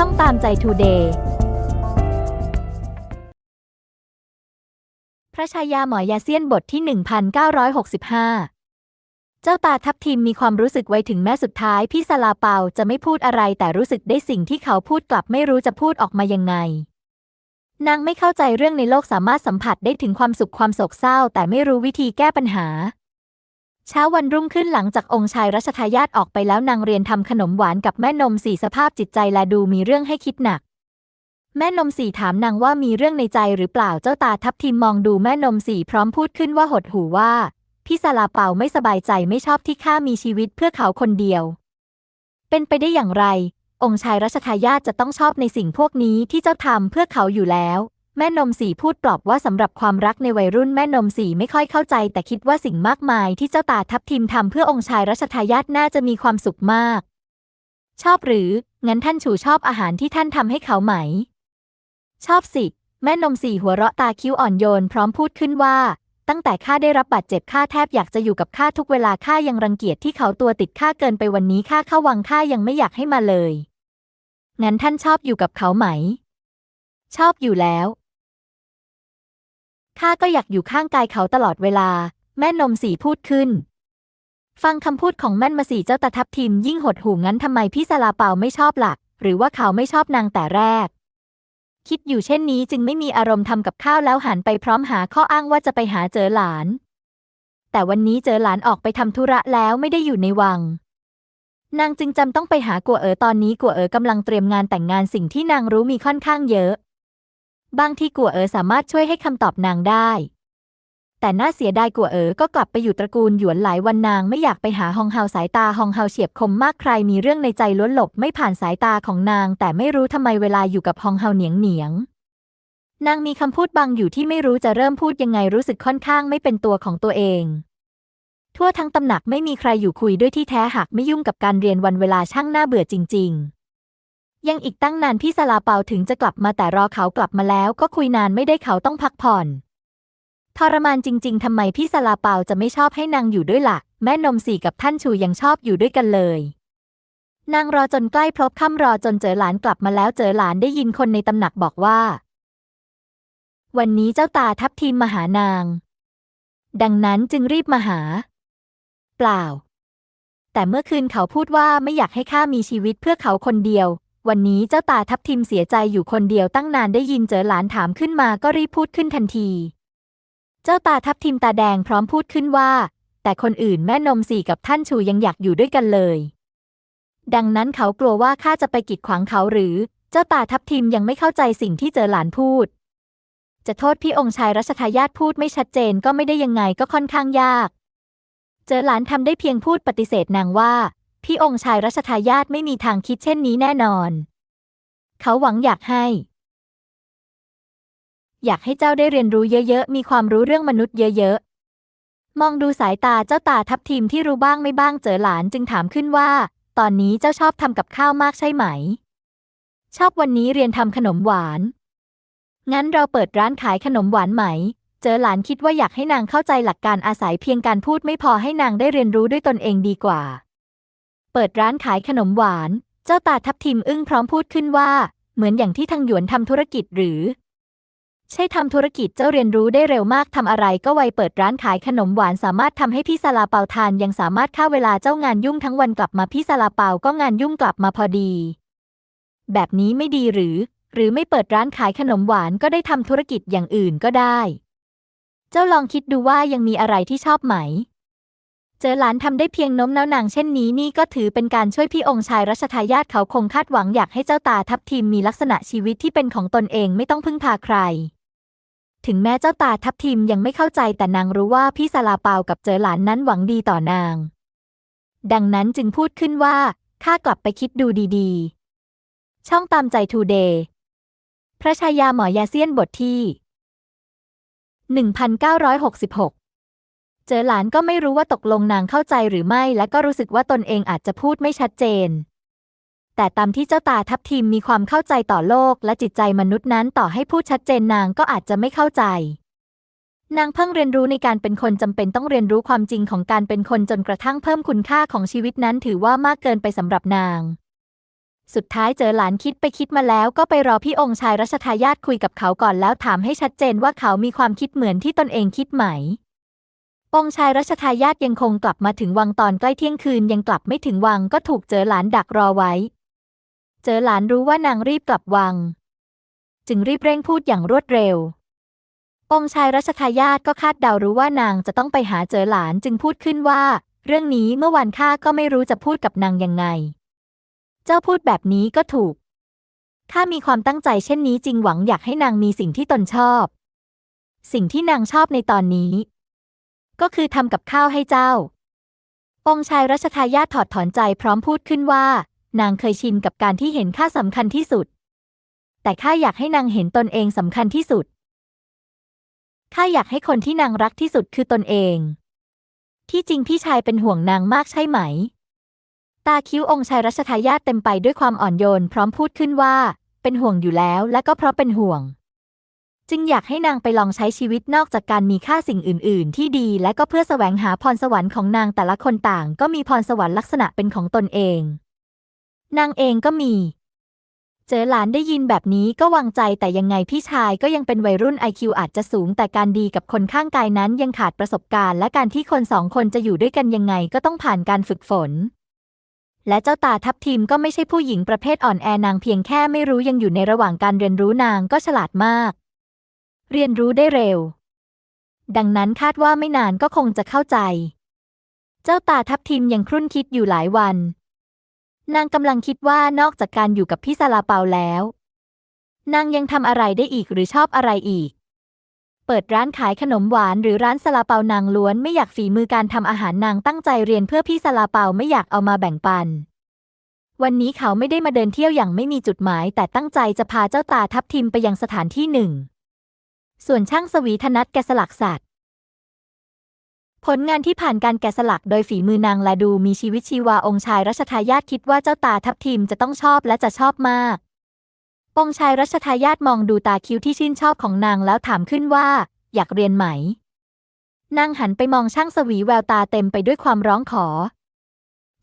ช่องตามใจทูเดย์พระชายาหมอยาเซียนบทที่ 1965 เจ้าตาทับทิมมีความรู้สึกไว้ถึงแม้สุดท้ายพี่สลาเปาจะไม่พูดอะไรแต่รู้สึกได้สิ่งที่เขาพูดกลับไม่รู้จะพูดออกมายังไง นางไม่เข้าใจเรื่องในโลกสามารถสัมผัสได้ถึงความสุขความโศกเศร้าแต่ไม่รู้วิธีแก้ปัญหา เช้าวันรุ่งขึ้นหลังจากองค์ชายรัชทายาทออกไปแล้วนางเรียนทำขนมหวานกับแม่นมสี่สภาพจิตใจและดูมีเรื่องให้คิดหนัก แม่นมสี่ถามนางว่ามีเรื่องในใจหรือเปล่าเจ้าตาทับทิมมองดูแม่นมสี่พร้อมพูดขึ้นว่าหดหูว่า พี่ซาลาเปาไม่สบายใจไม่ชอบที่ข้ามีชีวิตเพื่อเขาคนเดียว เป็นไปได้อย่างไร องค์ชายรัชทายาทจะต้องชอบในสิ่งพวกนี้ที่เจ้าทำเพื่อเขาอยู่แล้ว แม่นมสีพูดปลอบว่าสำหรับความรักในวัยรุ่นแม่นมสีไม่ค่อยเข้าใจ แต่คิดว่าสิ่งมากมายที่เจ้าตาทับทิมทำเพื่อองค์ชายรัชทายาทน่าจะมีความสุขมาก ชอบหรือ งั้นท่านฉูชอบอาหารที่ท่านทำให้เขาไหม ชอบสิ แม่นมสีหัวเราะตาคิ้วอ่อนโยนพร้อมพูดขึ้นว่า ตั้งแต่ข้าได้รับบาดเจ็บข้าแทบอยากจะอยู่กับข้าทุกเวลาข้ายังรังเกียจที่เขาตัวติดข้าเกินไปวันนี้ข้าเข้าวังข้ายังไม่อยากให้มาเลย งั้นท่านชอบอยู่กับเขาไหม ชอบอยู่แล้ว ข้าก็อยากอยู่ข้างกายเขาตลอดเวลา แม่นมสีพูดขึ้น ฟังคำพูดของแม่นมาสีเจ้าตาทับทิมยิ่งหดหูงั้นทำไมพี่สลาเปาไม่ชอบหลัก หรือว่าเขาไม่ชอบนางแต่แรก คิดอยู่เช่นนี้จึงไม่มีอารมณ์ทำกับข้าวแล้วหันไปพร้อมหาข้ออ้างว่าจะไปหาเจอหลาน แต่วันนี้เจอหลานออกไปทำธุระแล้วไม่ได้อยู่ในวังนางจึงจำต้องไปหากัวเอ๋อตอนนี้กัวเอ๋อกำลังเตรียมงานแต่งงานสิ่งที่นางรู้มีค่อนข้างเยอะ บางที่กัวเอ๋อสามารถช่วยให้คำตอบนางได้ แต่น่าเสียดายกัวเอ๋อก็กลับไปอยู่ตระกูลหยวนหลายวันนางไม่อยากไปหาฮองเฮาสายตาฮองเฮาเฉียบคมมากใครมีเรื่องในใจล้วนหลบไม่ผ่านสายตาของนาง แต่ไม่รู้ทำไมเวลาอยู่กับฮองเฮาเหนียงเหนียงนางมีคำพูดบางอยู่ที่ไม่รู้จะเริ่มพูดยังไงรู้สึกค่อนข้างไม่เป็นตัวของตัวเอง ทั่วทั้งตำหนักไม่มีใครอยู่คุยด้วยที่แท้หากไม่ยุ่งกับการเรียนวันเวลาช่างน่าเบื่อจริง ๆ ยังอีกตั้งนานพี่สลาเปาถึงจะกลับมาแต่รอเขากลับมาแล้วก็คุยนานไม่ได้เขาต้องพักผ่อนทรมานจริง ๆทำไมพี่สลาเปาจะไม่ชอบให้นางอยู่ด้วยละ่ะ แม่นมสี่กับท่านชูยังชอบอยู่ด้วยกันเลย นางรอจนใกล้พลบค่ำรอจนเจอหลานกลับมาแล้วเจอหลานได้ยินคนในตำหนักบอกว่า วันนี้เจ้าตาทับทีมมาหานาง ดังนั้นจึงรีบมาหา เปล่า แต่เมื่อคืนเขาพูดว่าไม่อยากให้ข้ามีชีวิตเพื่อเขาคนเดียว วันนี้เจ้าตาทับทิมเสียใจอยู่คนเดียวตั้งนานได้ยินเจอหลานถามขึ้นมาก็รีบพูดขึ้นทันที เจ้าตาทับทิมตาแดงพร้อมพูดขึ้นว่า แต่คนอื่นแม่นมสี่กับท่านชูยังอยากอยู่ด้วยกันเลย ดังนั้นเขากลัวว่าข้าจะไปกีดขวางเขาหรือ เจ้าตาทับทิมยังไม่เข้าใจสิ่งที่เจอหลานพูด จะโทษพี่องค์ชายรัชทายาทพูดไม่ชัดเจนก็ไม่ได้ยังไงก็ค่อนข้างยาก เจอหลานทำได้เพียงพูดปฏิเสธนางว่า พี่องค์ชายรัชทายาทไม่มีทางคิดเช่นนี้แน่นอน เขาหวังอยากให้ อยากให้เจ้าได้เรียนรู้เยอะๆ มีความรู้เรื่องมนุษย์เยอะๆ มองดูสายตาเจ้าตาทับทิมที่รู้บ้างไม่บ้างเจอหลานจึงถามขึ้นว่า ตอนนี้เจ้าชอบทำกับข้าวมากใช่ไหม ชอบวันนี้เรียนทำขนมหวาน งั้นเราเปิดร้านขายขนมหวานไหมเจอหลานคิดว่าอยากให้นางเข้าใจหลักการอาศัยเพียงการพูดไม่พอให้นางได้เรียนรู้ด้วยตนเองดีกว่า เปิดร้านขายขนมหวาน เจ้าตาทับทิมอึ้งพร้อมพูดขึ้นว่า เหมือนอย่างที่ทางหยวนทำธุรกิจหรือ ใช่ทำธุรกิจเจ้าเรียนรู้ได้เร็วมากทำอะไรก็ไวเปิดร้านขายขนมหวานสามารถทำให้พี่ซาลาเปาทานยังสามารถฆ่าเวลาเจ้างานยุ่งทั้งวันกลับมาพี่ซาลาเปาก็งานยุ่งกลับมาพอดี แบบนี้ไม่ดีหรือ หรือไม่เปิดร้านขายขนมหวานก็ได้ทำธุรกิจอย่างอื่นก็ได้ เจ้าลองคิดดูว่ายังมีอะไรที่ชอบไหม เจอหลานทำได้เพียงโน้มน้าวนางเช่นนี้นี่ก็ถือเป็นการช่วยพี่องค์ชายรัชทายาทเขาคงคาดหวังอยากให้เจ้าตาทับทิมมีลักษณะชีวิตที่เป็นของตนเองไม่ต้องพึ่งพาใคร ถึงแม้เจ้าตาทับทิมยังไม่เข้าใจแต่นางรู้ว่าพี่สลาเปากับเจอหลานนั้นหวังดีต่อนาง ดังนั้นจึงพูดขึ้นว่าข้ากลับไปคิดดูดีๆ ช่องตามใจทูเดย์พระชายาหมอยาเซียนบทที่ 1966 เจอหลานก็ไม่รู้ว่าตกลงนางเข้าใจหรือไม่ และก็รู้สึกว่าตนเองอาจจะพูดไม่ชัดเจน แต่ตามที่เจ้าตาทับทิมมีความเข้าใจต่อโลกและจิตใจมนุษย์นั้นต่อให้พูดชัดเจนนางก็อาจจะไม่เข้าใจ นางเพิ่งเรียนรู้ในการเป็นคนจำเป็นต้องเรียนรู้ความจริงของการเป็นคนจนกระทั่งเพิ่มคุณค่าของชีวิตนั้นถือว่ามากเกินไปสำหรับนางสุดท้ายเจอหลานคิดไปคิดมาแล้วก็ไปรอพี่องค์ชายรัชทายาทคุยกับเขาก่อนแล้วถามให้ชัดเจนว่าเขามีความคิดเหมือนที่ตนเองคิดไหม องชายรัชทายาทยังคงกลับมาถึงวังตอนใกล้เที่ยงคืนยังกลับไม่ถึงวังก็ถูกเจอหลานดักรอไว้ เจอหลานรู้ว่านางรีบกลับวัง จึงรีบเร่งพูดอย่างรวดเร็ว องชายรัชทายาทก็คาดเดารู้ว่านางจะต้องไปหาเจอหลานจึงพูดขึ้นว่า เรื่องนี้เมื่อวานข้าก็ไม่รู้จะพูดกับนางยังไง เจ้าพูดแบบนี้ก็ถูกข้ามีความตั้งใจเช่นนี้จริงหวังอยากให้นางมีสิ่งที่ตนชอบ สิ่งที่นางชอบในตอนนี้ ก็คือทำกับข้าวให้เจ้า องค์ชายรัชทายาทถอดถอนใจพร้อมพูดขึ้นว่า นางเคยชินกับการที่เห็นข้าสำคัญที่สุด แต่ข้าอยากให้นางเห็นตนเองสำคัญที่สุดข้าอยากให้คนที่นางรักที่สุดคือตนเอง ที่จริงพี่ชายเป็นห่วงนางมากใช่ไหม ตาคิ้วองค์ชายรัชทายาทเต็มไปด้วยความอ่อนโยน พร้อมพูดขึ้นว่า เป็นห่วงอยู่แล้วและก็เพราะเป็นห่วง จึงอยากให้นางไปลองใช้ชีวิตนอกจากการมีค่าสิ่งอื่น ๆ ที่ดีและก็เพื่อแสวงหาพรสวรรค์ของนางแต่ละคนต่าง ก็มีพรสวรรค์ลักษณะเป็นของตนเอง นางเองก็มี เจอหลานได้ยินแบบนี้ก็วางใจแต่ยังไงพี่ชายก็ยังเป็นวัยรุ่น IQ อาจจะสูง แต่การดีกับคนข้างกายนั้นยังขาดประสบการณ์ และการที่คนสองคนจะอยู่ด้วยกันยังไงก็ต้องผ่านการฝึกฝนและเจ้าตาทับทิมก็ไม่ใช่ผู้หญิงประเภทอ่อนแอนางเพียงแค่ไม่รู้ยังอยู่ในระหว่างการเรียนรู้นางก็ฉลาดมาก เรียนรู้ได้เร็ว ดังนั้นคาดว่าไม่นานก็คงจะเข้าใจ เจ้าตาทับทิมยังครุ่นคิดอยู่หลายวัน นางกำลังคิดว่านอกจากการอยู่กับพี่ซาลาเปาแล้ว นางยังทำอะไรได้อีกหรือชอบอะไรอีก เปิดร้านขายขนมหวานหรือร้านซาลาเปานางล้วนไม่อยากฝีมือการทำอาหารนางตั้งใจเรียนเพื่อพี่ซาลาเปาไม่อยากเอามาแบ่งปันวันนี้เขาไม่ได้มาเดินเที่ยวอย่างไม่มีจุดหมาย แต่ตั้งใจจะพาเจ้าตาทับทิมไปยังสถานที่หนึ่ง ส่วนช่างสวีธนัทแกะสลักสัตว์ ผลงานที่ผ่านการแกะสลักโดยฝีมือนางลาดูมีชีวิตชีวาองค์ชายรัชทายาทคิดว่าเจ้าตาทับทิมจะต้องชอบและจะชอบมาก องค์ชายรัชทายาทมองดูตาคิ้วที่ชื่นชอบของนางแล้วถามขึ้นว่า อยากเรียนไหม นางหันไปมองช่างสวีแววตาเต็มไปด้วยความร้องขอ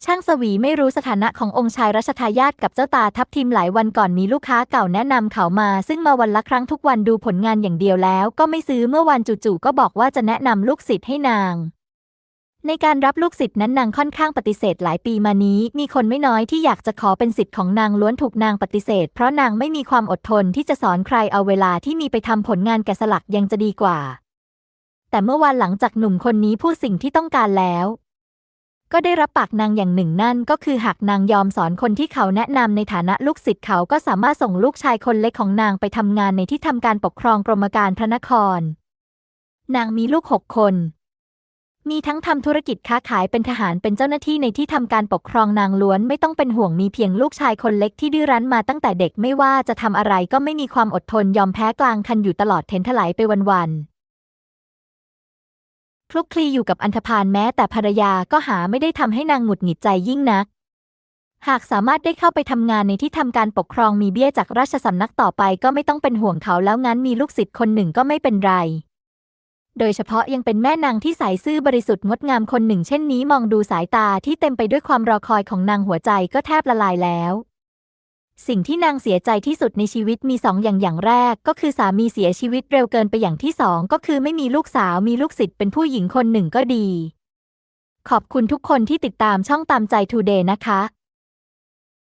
ช่างสวีไม่รู้สถานะขององค์ชายรัชทายาทกับเจ้าตาทับทิมหลายวันก่อนมีลูกค้าเก่าแนะนำเขามา ซึ่งมาวันละครั้งทุกวันดูผลงานอย่างเดียวแล้ว ก็ไม่ซื้อเมื่อวันจู่ๆก็บอกว่าจะแนะนำลูกศิษย์ให้นาง ในการรับลูกศิษย์นั้นนางค่อนข้างปฏิเสธหลายปีมานี้ มีคนไม่น้อยที่อยากจะขอเป็นศิษย์ของนางล้วนถูกนางปฏิเสธ เพราะนางไม่มีความอดทนที่จะสอนใครเอาเวลาที่มีไปทำผลงานแกะสลักยังจะดีกว่าแต่เมื่อวันหลังจากหนุ่มคนนี้พูดสิ่งที่ต้องการแล้ว ก็ได้รับปากนางอย่างหนึ่งนั่นก็คือหากนางยอมสอนคนที่เขาแนะนำในฐานะลูกศิษย์เขาก็สามารถส่งลูกชายคนเล็กของนางไปทำงานในที่ทำการปกครองกรมการพระนคร นางมีลูกหกคน มีทั้งทำธุรกิจค้าขายเป็นทหารเป็นเจ้าหน้าที่ในที่ทำการปกครองนางล้วนไม่ต้องเป็นห่วงมีเพียงลูกชายคนเล็กที่ดื้อรั้นมาตั้งแต่เด็กไม่ว่าจะทำอะไรก็ไม่มีความอดทนยอมแพ้กลางคันอยู่ตลอดเทนถลายไปวันๆ คลุกคลีอยู่กับอันธพาลแม้แต่ภรรยาก็หาไม่ได้ทำให้นางหงุดหงิดใจยิ่งนัก หากสามารถได้เข้าไปทำงานในที่ทำการปกครองมีเบี้ยจากราชสำนักต่อไปก็ไม่ต้องเป็นห่วงเขาแล้วงั้นมีลูกศิษย์คนหนึ่งก็ไม่เป็นไร โดยเฉพาะยังเป็นแม่นางที่ใสซื่อบริสุทธิ์งดงามคนหนึ่งเช่นนี้มองดูสายตาที่เต็มไปด้วยความรอคอยของนางหัวใจก็แทบละลายแล้ว สิ่งที่นางเสียใจที่สุดในชีวิตมีสองอย่างอย่างแรก ก็คือสามีเสียชีวิตเร็วเกินไปอย่างที่สองก็คือไม่มีลูกสาวมีลูกศิษย์เป็นผู้หญิงคนหนึ่งก็ดี ขอบคุณทุกคนที่ติดตามช่องตามใจทูเดย์นะคะ